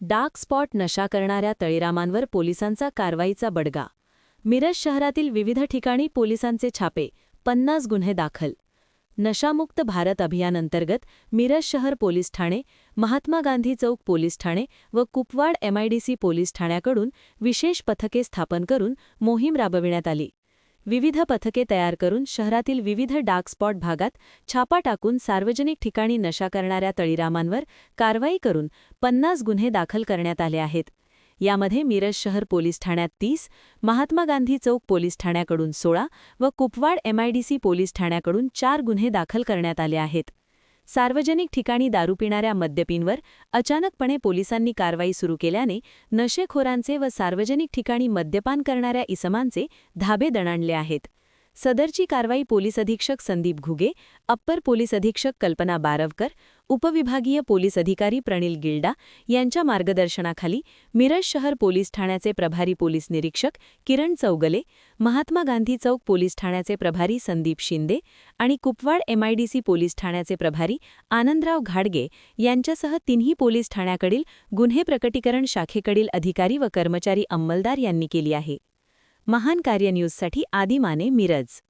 Dark spot नशा करणाऱ्या तळीरामांवर पोलिसांचा कारवाईचा बडगा. मिरज शहरातील विविध ठिकाणी पोलिसांचे छापे पन्नास गुन्हे दाखल. नशामुक्त भारत अभियानंतर्गत मिरज शहर पोलीस ठाणे महात्मा गांधी चौक पोलीस ठाणे व कुपवाड एमआयडीसी पोलीस ठाण्याकडून विशेष पथके स्थापन करून मोहीम राबविण्यात आली. विविध पथके तयार करून शहरातील विविध डार्क स्पॉट भागात छापा टाकून सार्वजनिक ठिकाणी नशा करणाऱ्या तळीरामांवर कारवाई करून पन्नास गुन्हे दाखल करण्यात आले आहेत. यामध्ये मिरज शहर पोलीस ठाण्यात तीस महात्मा गांधी चौक पोलीस ठाण्याकडून सोळा व कुपवाड एमआयडीसी पोलीस ठाण्याकडून चार गुन्हे दाखल करण्यात आले आहेत. सार्वजनिक ठिकाणी दारू पिणाऱ्या मद्यपींवर अचानकपणे पोलिसांनी कारवाई सुरू केल्याने नशेखोरांचे व सार्वजनिक ठिकाणी मद्यपान करणाऱ्या इसमांचे धाबे दणाणले आहेत. सदरची कारवाई पोलीस अधीक्षक संदीप घुगे अप्पर पोलीस अधीक्षक कल्पना बारवकर उपविभागीय पोलीस अधिकारी प्रणिल गिल्डा यांच्या मार्गदर्शनाखाली मिरज शहर पोलीस ठाण्याचे प्रभारी पोलीस निरीक्षक किरण चौगले महात्मा गांधी चौक पोलीस ठाण्याचे प्रभारी संदीप शिंदे आणि कुपवाड एमआयडीसी पोलीस ठाण्याचे प्रभारी आनंदराव घाडगे यांच्यासह तिन्ही पोलीस ठाण्याकडील गुन्हे प्रकटीकरण शाखेकडील अधिकारी व कर्मचारी अंमलदार यांनी केली आहे. महान कार्य न्यूजसाठी आदिमाने मिरज.